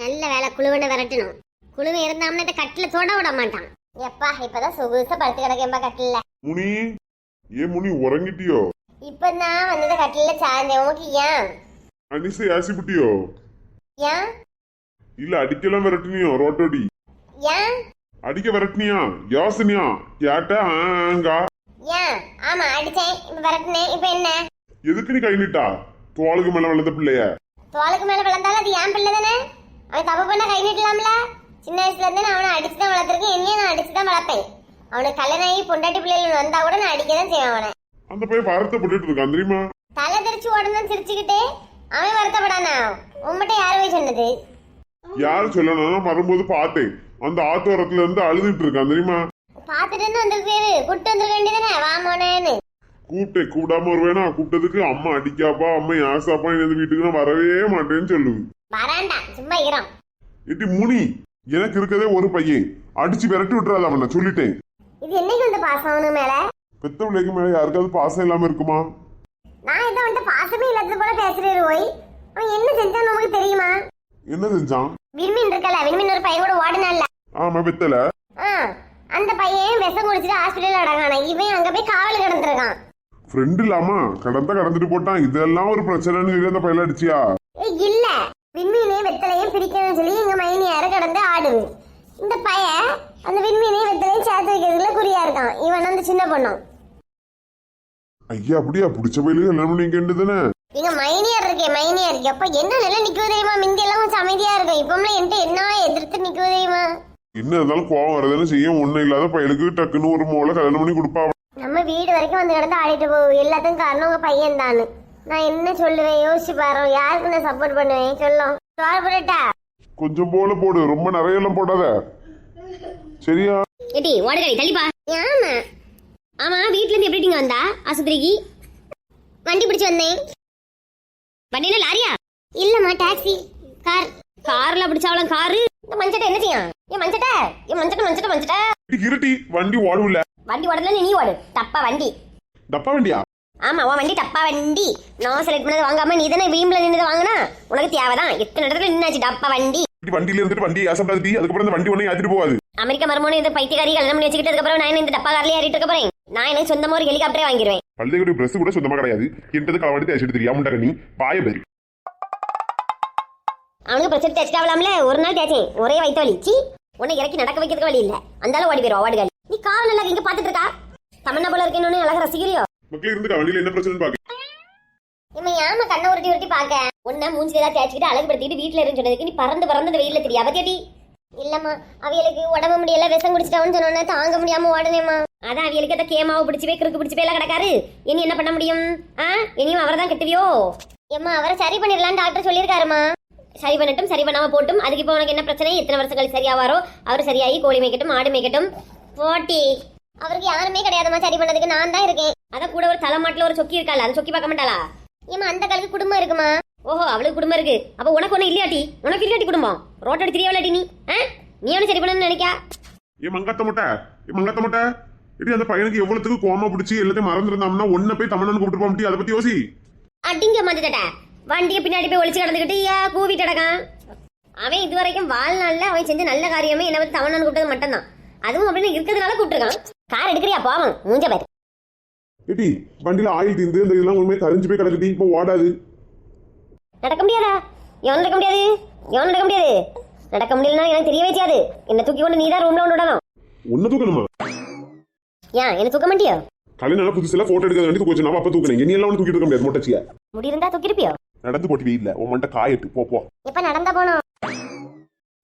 நல்ல வேலை குழுவனை விரட்டணும். குழுவை இருந்தாம்னா இந்த கட்டில தொட விட மாட்டான். எப்பா இப்பதான் சொகுசா படுத்து கிடக்கேன்பா கட்டில முனி ஏன் முனி உறங்கிட்டியோ? இப்பதான் வந்தது கட்டில சார்ந்தேன் உனக்கு ஏன்? அனிசை ஆசிப்புட்டியோ? ஏன்? இல்ல அடிக்கலாம் விரட்டினியோ ரோட்டோடி? ஏன்? அடிக்க விரட்டினியா? யோசனியா? கேட்ட ஆங்கா. ஏன்? ஆமா அடிச்சேன் இப்ப விரட்டினேன் இப்ப என்ன? எதுக்கு நீ கை நீட்டா? தோளுக்கு மேல வளர்ந்த பிள்ளைய. தோளுக்கு மேல விழுந்தாலும் அது ஏன் பிள்ளை தானே? அவன் தப்பு பண்ண கை நீட்டலாம்ல? சின்ன வயசுல இருந்து நான் அவனை அடிச்சு தான் வளர்த்துருக்கேன் என்னையும் நான் அடிச்சு தான் வளர்ப்பேன். அவனுக்கு கல்யாணம் ஆகி பொண்டாட்டி பிள்ளைகள் வந்தா கூட நான் அடிக்க தான் செய்வேன் அவனை. அந்த பையன் வருத்தப்பட்டுட்டு இருக்கான் தெரியுமா? தலை தெரிச்சு உடனே சிரிச்சுக்கிட்டு அவன் வருத்தப்படானா? உன்கிட்ட யார் போய் சொன்னது? யாரு சொல்லணும் வரும்போது பார்த்தேன். அந்த ஆத்தோரத்துல இருந்து அழுதுட்டு இருக்கான் தெரியுமா? பார்த்துட்டு வந்திருக்காரு. கூட்டு வந்திருக்க வேண்டியதானே வா மோனேன்னு. கூப்பிட்டேன் கூப்பிடாம வருவேனா? கூப்பிட்டதுக்கு அம்மா அடிக்காப்பா அம்மா யாசாப்பா இந்த வீட்டுக்கு நான் வரவே மாட்டேன்னு சொல்லுது. வராண்டா சும்மா இரம் இட்டி முனி எனக்கு இருக்கதே ஒரு பையன். அடிச்சு விரட்டி விட்டுறாத அவனை சொல்லிட்டேன். இது என்னைக்கு வந்து பாசம் அவனு மேல? பெத்த பிள்ளைக்கு மேல யாருக்காவது பாசம் இல்லாம இருக்குமா? நான் இதை வந்துட்டு பாசமே இல்லாதது போல பேசுறேன் ஓய். அவன் என்ன செஞ்சான்னு நமக்கு தெரியுமா? என்ன செஞ்சான்? விண்மீன் இருக்கல விண்மீன் ஒரு பையன் கூட ஓடினால ஆமா வெத்தல. ஆ அந்த பையன் விஷம் குடிச்சிட்டு ஹாஸ்பிட்டல் அடங்கான இவன் அங்க போய் காவல் கிடந்திருக்கான். ஃப்ரெண்ட் இல்லாம கடந்த கடந்துட்டு போட்டான். இதெல்லாம் ஒரு பிரச்சனைன்னு சொல்லி அந்த பையல அடிச்சியா? இல்ல. விண்மீனையும் வெத்தலையும் பிரிக்கணும்னு சொல்லி எங்க மைனியார கடந்து ஆடுது. இந்த பையன் அந்த விண்மீனையும் வெத்தலையும் சேர்த்து வைக்கிறதுல குறியா இருக்கான். இவன் அந்த சின்ன பொண்ணும் ஐயா அப்படியா? பிடிச்ச பையலுக்கு என்ன பண்ணிக்கண்டு தானே எங்க மைனியார் இருக்கே மைனியார் எப்ப என்ன நிலை நிக்குது தெரியுமா? மிந்தி எல்லாம் கொஞ்சம் அமைதியா இருக்கும் இப்பம்ல என்கிட்ட என்ன எதிர்த்து நிக்குது தெரியுமா? என்ன இருந்தாலும் கோவம் வரதானே செய்யும். ஒண்ணும் இல்லாத பையலுக்கு டக்குன்னு ஒரு மோளை கல்யாணம் பண்ணி கொடுப்பா நம்ம வீடு வரைக்கும் வந்து கிடந்து ஆடிட்டு போகுது எல்லாத்துக்கும் காரணம் உங்க பையன் தானு நான் என்ன சொல்லுவேன்? யோசிச்சு பாரு. யாருக்கு நான் சப்போர்ட் பண்ணுவேன்? சொல்லும் சோறு போட்டுட்டா கொஞ்சம் போல போடு. ரொம்ப நிறைய எல்லாம் போடாத. சரியா? ஏட்டி ஓடகடி தள்ளிப்பா. ஆமா ஆமா வீட்ல இருந்து எப்படி நீங்க வந்தா? ஆஸ்பத்திரிக்கு? வண்டி பிடிச்சு வந்தேன். வண்டியில லாரியா? இல்லம்மா டாக்ஸி கார் கார்ல பிடிச்சாவளம் காரு இந்த மஞ்சட்டை என்ன செய்யும்? ஏன் மஞ்சட்டை? ஏன் மஞ்சட்டை மஞ்சட்டை மஞ்சட்டை. இருட்டி. வண்டி ஓடுல வண்டி ஓடல நீ ஓடு. தப்பா வண்டி. டப்பா வண்டியா? ஆமா உன் வண்டி தப்பா வண்டி. நான் செலக்ட் பண்ணது வாங்காம நீ தானே வீம்ல நின்று வாங்கினா? உனக்கு தேவைதான். எத்தனை இடத்துல நின்னாச்சு டப்பா வண்டி? வண்டியில இருந்துட்டு வண்டி ஏசப்படாது அதுக்கப்புறம் இந்த வண்டி ஒண்ணு ஏத்திட்டு போகாது. அமெரிக்கா மருமோனு இந்த பைத்தியக்காரி கல்யாணம் பண்ணி வச்சுக்கிட்டு அதுக்கப்புறம் நான் இந்த டப்பா கார்ல ஏறிட்டு இருக்க போறேன்? நான் எனக்கு சொந்தமா ஒரு ஹெலிகாப்டரே வாங்கிடுவேன் பள்ளிக்கூட பிரஸ் கூட சொந்தமா கிடையாது. என்கிட்ட களவாடி தேய்ச்சிட்டு முண்டக்க நீ பாய பேரு. அவனுக்கு பிரச்சனை தேய்ச்சிட்டாவலாம்ல ஒரு நாள் தேய்ச்சேன். ஒரே வயிற்று வலி. சி உன்னை இறக்கி நடக்க வைக்கிறதுக்கு வழி இல்ல. அந்த அளவு ஓடி போயிடும் ஓடுகள் நீ காவல் நல்லா இங்க பாத்துட்டு இருக்கா? தமன்னா போல இருக்கேன்னு அழகா ரசிக்கிறியோ? மக்கள் இருந்து வண்டியில என்ன பிரச்சனை பாக்க இவன் ஏமா கண்ணை உருட்டி உருட்டி பாக்க? உன்னை மூஞ்சி ஏதாவது தேய்ச்சிக்கிட்டு அழகுபடுத்திட்டு வீட்டுல இருந்து சொன்னதுக்கு நீ பறந்து பறந்து அந்த வெயில தெரியா? பத்தியாட்டி. இல்லம்மா அவியலுக்கு உடம்பு முடியல விஷம் குடிச்சிட்டான்னு சொன்னோன்னே தாங்க முடியாம ஓடனேம்மா. அதான் அவியலுக்கு அதை கேமாவை பிடிச்சி போய் கிறுக்கு பிடிச்சி போய் எல்லாம் கிடக்காரு. இனி என்ன பண்ண முடியும்? ஆ? இனியும் அவரை தான் கட்டுவியோ? ஏம்மா அவரை சரி பண்ணிடலான்னு டாக்டர் சொல்லியிருக்காருமா சரி பண்ணட்டும் சரி பண்ணாம போட்டும். அதுக்கு இப்போ உனக்கு என்ன பிரச்சனை? எத்தனை வருஷம் கழிச்சு சரியாவாரோ? அவர் சரியாகி கோழி மேய்க்கட்டும் ஆடு மேய்க்கட்டும். போட்டி. அவருக்கு யாருமே கிடையாதும்மா சரி பண்ணதுக்கு நான் தான் இருக்கேன். அதான் கூட ஒரு தலைமாட்டுல ஒரு சொக்கி இருக்காள் அது சொக்கி பார்க்க மாட்டாளா? ஏம்மா அந்த காலுக்கு குடும்பம் இருக்குமா? ஓஹோ அவளுக்கு குடும்பம் இருக்கு. அப்ப உனக்கு ஒண்ணு இல்லையாட்டி உனக்கு இல்லையாட்டி குடும்பம்? ரோட்டோட தெரியவளாட்டி நீ? ஆ? நீ அவனை சரி பண்ணணும்னு நினைக்கா ஏ மங்காத்த முட்டை ஏ மங்காத்த முட்டை. இடி அந்த பையனுக்கு எவ்வளவுக்கு கோமா பிடிச்சி எல்லாத்தையும் மறந்துருந்தோம்னா ஒன்ன போய் தமிழன் கூப்பிட்டு போக முடியும் அதை பத்தி யோசி. அடிங்க மாத்திட்ட வண்டியை பின்னாடி போய் ஒளிச்சு கிடந்துக்கிட்டு யா கூவிட்டு கிடக்கான். அவன் இது வரைக்கும் வாழ்நாள்ல அவன் செஞ்ச நல்ல காரியமே என்ன பத்தி தவணான்னு கூப்பிட்டது மட்டும்தான். அதுவும் அப்படின்னு இருக்கிறதுனால கூப்பிட்டுருக்கான். கார் எடுக்கிறியா போவன் மூஞ்ச பாரு. ஏடி வண்டியில ஆயில் தீர்ந்து இந்த இதெல்லாம் உண்மையை கரைஞ்சு போய் கிடக்குடி இப்போ ஓடாது. நடக்க முடியாதா? எவன் நடக்க முடியாது? எவன் நடக்க முடியாது? நடக்க முடியலன்னா எனக்கு தெரியவே செய்யாது. என்ன தூக்கி கொண்டு நீ தான் ரூம்ல ஒன்று விடணும். ஒன்ன தூக்கணுமா? ஏன் என்ன தூக்க மாட்டியோ? கல்யாணம் புதுசுல போட்டோ எடுக்க வேண்டி தூக்கி நான் அப்ப தூக்கினேன். நீ எல்லாம் தூக்கிட்டு இருக்க முடியாது மொட்டச்சிய. முடி இருந்தா தூக்கிருப்பியோ நடந்து போட்டி வெயில்ல. உன் மண்ட காயட்டு. போ போ. எப்ப நடந்தா போனோம்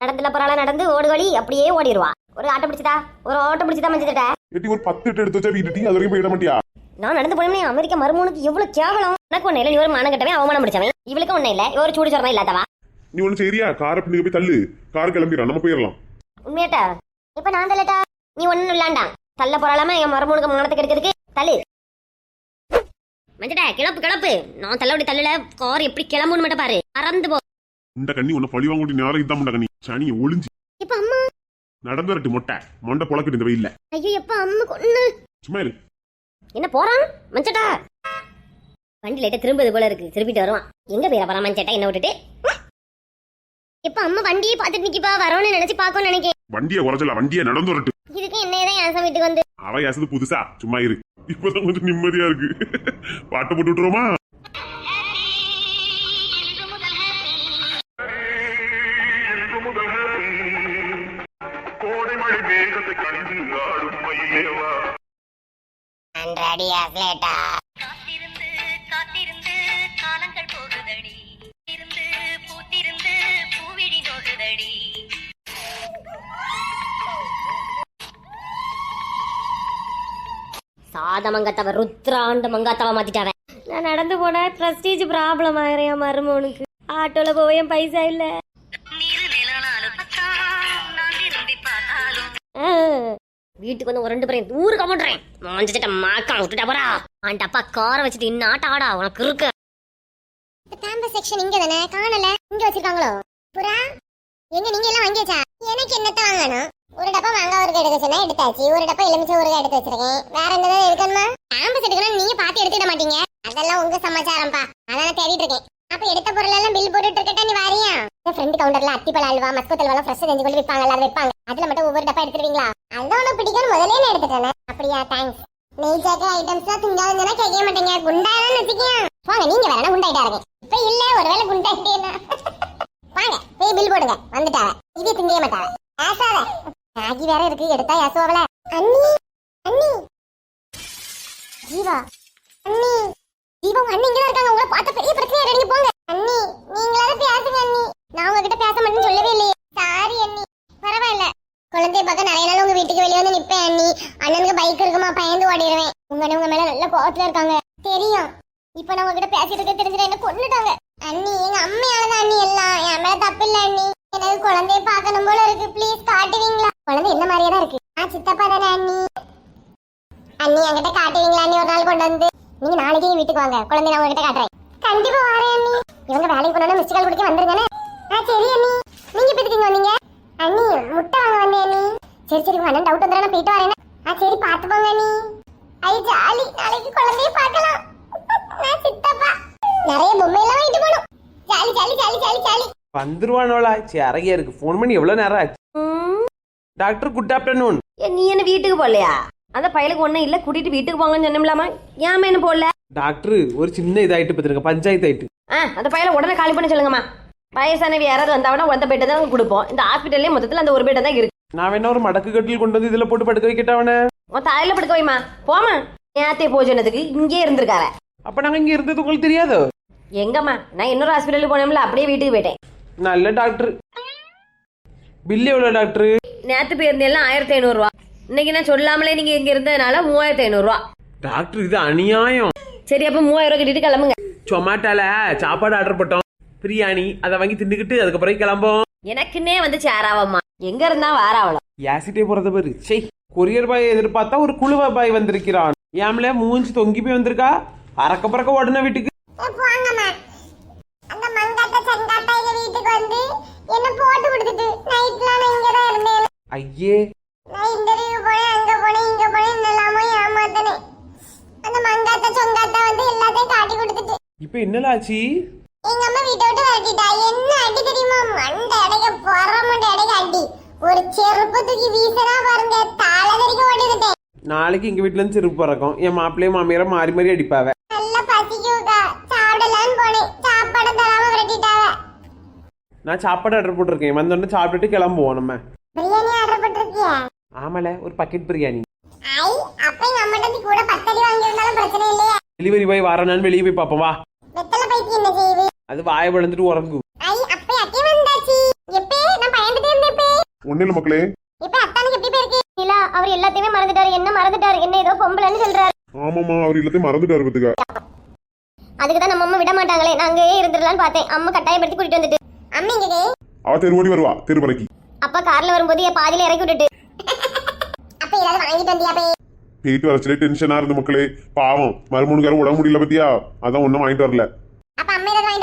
நடந்துல போறாளா நடந்து ஓடு வழி அப்படியே ஓடிடுவா ஒரு ஆட்டோ பிடிச்சதா? ஒரு ஆட்டோ பிடிச்சதா மஞ்சிட்ட ஏட்டி ஒரு பத்து எட்டு எடுத்து வச்சா வீட்டு அது வரைக்கும் போயிட மாட்டியா? நான் நடந்து போனே அமெரிக்கா மருமனுக்கு எவ்வளவு கேவலம். எனக்கு ஒண்ணு இல்ல நீ ஒரு மானம் கட்டவே அவமானம் பிடிச்சவன். இவளுக்கு ஒண்ணு இல்ல ஒரு சூடு சொரணம் இல்லாதவா? நீ ஒண்ணு சரியா காரை பின்னுக்கு போய் தள்ளு. கார் கிளம்பிடுறோம் நம்ம போயிடலாம். உண்மையாட்டா? இப்ப நான் தள்ளட்டா? நீ ஒண்ணும் இல்லாண்டா தள்ள போறாளாம? என் மருமனுக்கு மானத்துக்கு எடுக்கிறதுக்கு தள்ளு. மஞ்சடா கிளப்பு கிளப்பு. நான் தள்ளபடி தள்ளல. கார் எப்படி கிளம்புன்னு மட்டும் பாரு. பறந்து போ. இந்த கண்ணி உன்னை பழி வாங்க நேரம் இதான் கண்ணி. சனியை ஒளிஞ்சு. இப்ப அம்மா நடந்து வரட்டு மொட்டை. மொண்டை பொழக்கட்டு இந்த வெயில்ல. ஐயோ எப்ப அம்மா கொன்னு. சும்மா இரு என்ன போறான் மஞ்சட்டா? வண்டி லைட்டா திரும்புது போல இருக்கு. திருப்பிட்டு வருவான். எங்க போயிட போறான் மஞ்சட்டா? என்ன விட்டுட்டு? இப்ப அம்மா வண்டியை பார்த்துட்டு நிக்கிப்பா. வரோன்னு நினைச்சு பாக்கணும்னு நினைக்கிறேன் வண்டியை குறைச்சல வண்டியை நடந்து வரட்டு இதுக்கு என்னதான் என் வீட்டுக்கு வந்து. அவ யாசது புதுசா? சும்மா இரு. இப்பதான் கொஞ்சம் நிம்மதியா இருக்கு. பாட்டு போட்டு விட்டுருவோமா? கண்டு ஆடும் மயிலேவா காத்திருந்து காத்திருந்து காலங்கள் போகுதடி. இருந்து பூத்திருந்து பூவிழி நோகுதடி சாத மங்காத்தவ ருத்ராண்ட மங்காத்தவ மாத்திட்டாவ. நான் நடந்து போனா ப்ரஸ்டீஜ் ப்ராப்ளம் ஆயிரம் என் மருமவனுக்கு ஆட்டோல போய் பைசா இல்ல. வீட்டுக்கு வந்து ஒரு ரெண்டு பேரையும் ஊரு அமௌண்ட்றேன் மாஞ்சிட்ட மாக்கா விட்டுட்டா போறா ஆண்ட அப்பா காரை வச்சுட்டு இன்னும் ஆட்டாடா உனக்கு இருக்கு. கேம்பஸ் செக்ஷன் இங்க தானே காணல. இங்க வச்சிருக்காங்களோ? புறா எங்க நீங்க எல்லாம் வாங்கியாச்சா எனக்கு என்னத்த வாங்கணும்? ஒரு டப்பா மாங்காய் ஊறுகாய் எடுக்க சொன்னா எடுத்தாச்சு. ஒரு டப்பா எலுமிச்சை ஊறுகாய் எடுத்து வச்சிருக்கேன். வேற என்னதான் எடுக்கணுமா? கேம்பஸ் எடுக்கணும் நீங்க பாத்து எடுத்துட மாட்டீங்க. அதெல்லாம் உங்க சமாச்சாரம்ப்பா. அதான் தேடிட்டு இருக்கேன். அப்ப எடுத்த பொருள் எல்லாம் பில் போட்டுட்டு இருக்கட்டா நீ வாரியா? ஃப்ரெண்ட் கவுண்டர்ல அத்திப்பழ அல்வா மஸ்கோ தல்வா ஃப்ரெஷ் செஞ்சு கொண்டு விற்பாங்கல்ல அது வைப்பாங்க. அதுல மட்டும் ஒவ்வொரு டப்பா எடுத்துருவீங்களா? அதான் உனக்கு பிடிக்கும் முதலே நான் எடுத்துட்டேன் அப்படியா தேங்க்ஸ் நெய் ஜாக்க ஐட்டம்ஸ் தான் திங்காதுன்னா கேட்க மாட்டீங்க. குண்டாதான் வச்சுக்கேன் போங்க நீங்க வேற குண்டாயிட்டா இருக்கு? இப்ப இல்ல ஒருவேளை குண்டாயிட்டேன்னா. வாங்க போய் பில் போடுங்க. வந்துட்டாவ. இது திங்கவே மாட்டாவ. ஆசாவ ராகி வேற இருக்கு எடுத்தா யாசுவாவல அண்ணி அண்ணி. ஜீவா. அண்ணி. ஜீவா அண்ணி இங்க இருக்காங்க. உங்களை பார்த்த பெரிய பிரச்சனை நீங்க போங்க. அண்ணி நீங்களாவது பேசுங்க அண்ணி. நான் உங்ககிட்ட பேச மாட்டேன்னு சொல்லவே இல்லையே. சாரி அண்ணி. பரவாயில்ல. குழந்தைய பார்க்க நிறைய நாள் உங்க வீட்டுக்கு வெளியே வந்து நிப்பேன் அண்ணி. அண்ணனுக்கு பைக் இருக்குமா பயந்து ஓடிடுவேன். உங்க அண்ணன் உங்க மேல நல்ல கோவத்துல இருக்காங்க. தெரியும். இப்ப நான் உங்ககிட்ட பேசிட்டு இருக்க தெரிஞ்சுட்டு என்ன கொண்டுட்டாங்க அண்ணி எங்க அம்மையாலதான் அண்ணி எல்லாம். என் மேல தப்பு இல்ல அண்ணி. எனக்கு குழந்தைய பார்க்கணும் போல இருக்கு. ப்ளீஸ் காட்டுவீங்களா? குழந்தை என்ன மாதிரியே தான் இருக்கு. ஆ சித்தப்பா தானே அண்ணி. அண்ணி என்கிட்ட காட்டுவீங்களா அண்ணி? ஒரு நாள் கொண்டு வந்து. நீங்க நாளைக்கு வீட்டுக்கு வாங்க. குழந்தை நான் உங்ககிட்ட காட்டுறேன். கண்டிப்பா வரேன் அண்ணி. இவங்க வேலைக்கு போனாலும் மிஸ்டு கால் குடிக்க வந்துருங்கண்ணே சரி அண்ணி நீங்க இப்ப எதுக்கு இங்க வந்தீங்க? அண்ணி முட்டை வாங்க வந்தேன் அண்ணி. சரி சரி அண்ணன் டவுட் வந்துடும் நான் போயிட்டு வரேன். ஆ சரி பார்த்து போங்க அண்ணி. ஐ ஜாலி. நாளைக்கு குழந்தைய பார்க்கலாம். நான் சித்தப்பா. நிறைய பொம்மை எல்லாம் வாங்கிட்டு போகணும். Jolly jolly jolly jolly jolly. வந்துருவானோளா சரி அறகையா இருக்கு. ஃபோன் பண்ணி எவ்வளோ நேரம் ஆச்சு? டாக்டர் குட் ஆஃப்டர்நூன் ஏ, நீ என்ன வீட்டுக்கு போகலையா? அந்த பயலுக்கு ஒண்ணும் இல்ல கூட்டிட்டு வீட்டுக்கு போங்கன்னு சொன்னோம்லாமா ஏன் என்ன போடல? டாக்டர் ஒரு சின்ன இதாயிட்டு பார்த்துருங்க. பஞ்சாயத்து ஆயிட்டு. ஆ அந்த பையலை உடனே காலி பண்ண சொல்லுங்கம்மா. வயசானவி யாராவது வந்தாங்கன்னா அந்த பெட்டை தான் கொடுப்போம். இந்த ஹாஸ்பிட்டல்லே மொத்தத்தில் அந்த ஒரு பெட்டை தான் இருக்கு. நான் வேணா ஒரு மடக்கு கட்டில் கொண்டு வந்து இதுல போட்டு படுக்க வைக்கட்டா அவனை? உன் தாயில படுக்க வைமா போமா நேத்தே போஜனத்துக்கு இங்கே இருந்திருக்காவ. அப்ப நாங்க இங்க இருந்தது உங்களுக்கு தெரியாதோ? எங்கம்மா? நான் இன்னொரு ஹாஸ்பிட்டலுக்கு போனோம்ல அப்படியே வீட்டுக்கு போயிட்டேன். நல்ல டாக்டர் பில் எவ்வளோ டாக்டர் நேத்து போயிருந்தேன் ஆயிரத்தி ஐநூறுரூவா இன்னைக்கு நான் சொல்லாமலே நீங்க இங்க இருந்ததுனால மூவாயிரத்தி ஐநூறுரூவா டாக்டர் இது அநியாயம். சரி அப்போ மூவாயிரம் ரூபா கட்டிட்டு கிளம்புங்க. சொமாட்டால சாப்பாடு ஆர்டர் போட்டோம். பிரியாணி அதை வாங்கி தின்னுக்கிட்டு அதுக்கப்புறம் கிளம்போம் எனக்குன்னே வந்து சேராவம்மா எங்க இருந்தா வாராவளம் யாசிட்டே போறத பாரு. சே கொரியர் பாய் எதிர்பார்த்தா ஒரு குழுவ பாய் வந்திருக்கிறான். ஏம்ல மூஞ்சி தொங்கி போய் வந்திருக்கா? அறக்க பறக்க உடனே வீட்டுக்கு. போங்கம்மா. அந்த மங்காட்ட சங்காட்டா எங்க வீட்டுக்கு வந்து என்ன போட்டு கொடுத்துட்டு நைட்ல நான் இங்க தான் இருந்தேன். ஐயே. நான் இன்டர்வியூ போனேன் அங்க போனேன் இங்க போனேன் என்னெல்லாமோ ஏமாத்தனேன். அந்த மங்காத்த சொங்காத்தா வந்து எல்லாத்தையும் காட்டி கொடுத்துட்டு. இப்ப என்னலாச்சு? எங்க அம்மா வீட்டை விட்டு விரட்டிட்டா. என்ன அடி தெரியுமா? மண்டை அடைக்க பொற மண்டை அடைக்க அடி. ஒரு செருப்பு தூக்கி வீசனா பாருங்க தாள தெரிக்க ஓடிவிட்டேன் நாளைக்கு எங்க வீட்டுல இருந்து செருப்பு பறக்கும். என் மாப்பிள்ளையும் மாமியார மாறி மாறி அடிப்பாவ. நல்லா பசிக்குக்கா சாப்பிடலான்னு போனேன். சாப்பாடு தராம விரட்டிட்டாவ. நான் சாப்பாடு ஆர்டர் போட்டிருக்கேன். வந்தோடனே சாப்பிட்டுட்டு கிளம்புவோம் நம்ம. பிரியாணி ஆர்டர் போட்டிருக்கிய? ஆமால ஒரு பக்கெட் பிரியாணி. ஐ அப்ப எங்க இருந்து கூட பத்தடி வாங்கியிருந்தாலும் பிரச்சனை இல்லையா. டெலிவரி பாய் வரனான்னு வெளியே போய் பார்ப்போம். வா. வெத்தலை பைத்தி என்ன செய்யுது அது வாய விழுந்துட்டு உறங்கும் ஐ அப்ப அக்கே வந்தாச்சு எப்பே நான் பயந்துட்டே இருந்தேப்பே ஒண்ணு இல்ல மக்களே இப்ப அத்தானுக்கு எப்படி போயிருக்கு இல்ல அவர் எல்லாத்தையுமே மறந்துட்டாரு என்ன மறந்துட்டாரு என்ன ஏதோ பொம்பளைன்னு சொல்றாரு ஆமாமா அவர் எல்லாத்தையும் மறந்துட்டாரு பத்துக்க அதுக்கு தான் நம்ம அம்மா விட மாட்டாங்களே நான் அங்கேயே இருந்துடலாம்னு பார்த்தேன் அம்மா கட்டாயப்படுத்தி கூட்டிட்டு வந்துட்டு அம்மா இங்கே அவ தெரு ஓடி வருவா அப்பா கார்ல வரும்போது என் பாதியில இறக்கி விட்டுட்டு அப்ப ஏதாவது வாங்கிட்டு வந்தியா பே போயிட்டு வரச்சுலே டென்ஷனா இருந்து மக்களே பாவம் மறுமூணுக்காரன் உடம்பு முடியல பத்தியா அதான் ஒண்ணும் வாங்கிட்டு வரல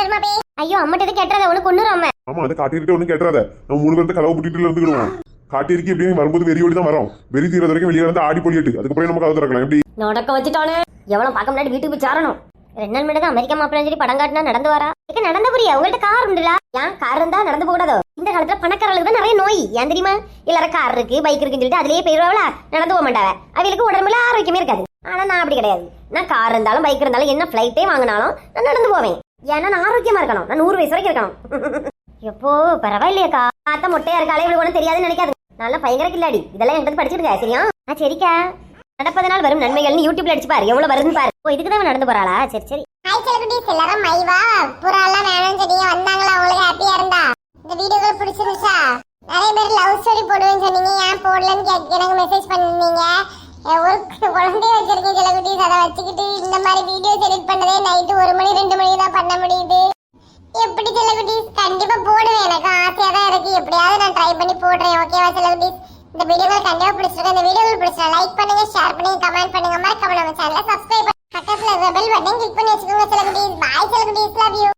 வருமா பே? ஐயோ அம்மாட்ட எதுவும் கேட்டுறத உனக்கு கொண்டு அம்மா ஆமா அதை காட்டிட்டு ஒன்றும் கேட்டுறாத. நம்ம மூணு பேர்த்த கதவை புட்டிட்டு இருந்துக்கிடுவோம் காட்டியிருக்கி எப்படியும் வரும்போது வெறி ஓடி தான் வரோம். வெறி தீர வரைக்கும் வெளியே வந்து ஆடி பொழிட்டு அதுக்கப்புறம் நம்ம கதை திறக்கலாம்? எப்படி? நடக்க வச்சுட்டானே. எவ்வளவு பார்க்க முன்னாடி வீட்டுக்கு போய் சாரணும். ரெண்டு நாள் தான் அமெரிக்கா மாப்பிள்ளை சொல்லி படம் காட்டினா நடந்து வரா? இக்க நடந்து புரியா உங்கள்ட்ட கார் உண்டுல ஏன் கார் இருந்தா நடந்து போகக்கூடாதோ இந்த காலத்துல பணக்காரர்களுக்கு தான் நிறைய நோய். ஏன் தெரியுமா? எல்லாரும் கார் இருக்கு பைக் இருக்குன்னு சொல்லிட்டு அதுலயே போயிடுவாங்களா நடந்து போக மாட்டாவ. அவங்களுக்கு உடம்புல ஆரோக்கியமே இருக்காது. ஆனா நான் அப்படி கிடையாது. நான் கார் இருந்தாலும் பைக் இருந்தாலும் என்ன ஃபிளைட்டே வாங்கினாலும் நான் நடந்து போவேன். ஏன்னா நான் ஆரோக்கியமா இருக்கணும். நான் நூறு வயசு வரைக்கும் இருக்கணும். எப்போ? பரவாயில்லையக்கா. பார்த்த மொட்டையா இருக்காளே இவளுக்கு ஒன்றும் தெரியாதுன்னு நினைக்காது. நல்லா பயங்கர கில்லாடி. இதெல்லாம் என்கிட்ட படிச்சிருக்கா சரியா? ஆ சரிக்கா. நடப்பதனால் வரும் நன்மைகள்னு யூடியூப்ல அடிச்சு பாரு. எவ்வளவு வருதுன்னு பாரு. ஓ இதுக்கு தான் நடந்து போறாளா? சரி சரி. ஹாய் செலிபிரிட்டிஸ் எல்லாரும் மைவா. புறா எல்லாம் வேணும்னு சொன்னீங்க வந்தாங்களா? உங்களுக்கு ஹாப்பியா இருந்தா. இந்த வீடியோக்கள் பிடிச்சிருந்துச்சா? நிறைய பேர் லவ் ஸ்டோரி போடுவேன்னு சொன்னீங்க. ஏன் போடலன்னு கேட்டு எனக்கு மெசேஜ் பண்ணிருந்தீங்க. ஒரு குழந்தைய வச்சிருக்கேன் செலிபிரிட்டிஸ் அதை வச்சுக்கிட்டு இந்த மாதிரி வீடியோஸ் எடிட் பண்ணதே நைட்டு ஒரு மணி ரெண்டு மணி தான் பண்ண முடியுது. எப்படி செலிபிரிட்டிஸ் கண்டிப்பா போடுவேன். எனக்கு ஆசையா தான் இருக்கு. எப்படியாவது நான் ட்ரை பண்ணி போடுறேன். ஓகேவா செலிபிரிட்டிஸ் இந்த வீடியோகள் கண்டிப்பா பிடிச்சிருக்கு இந்த வீடியோகள் பிடிச்சா லைக் பண்ணுங்க ஷேர் பண்ணுங்க கமெண்ட் பண்ணுங்க. மறக்காம நம்ம சேனலை சப்ஸ்கிரைப் பக்கத்துல இருக்க பெல் பட்டன் கிளிக் பண்ணி வச்சுக்கோங்க celebrities bye celebrities love you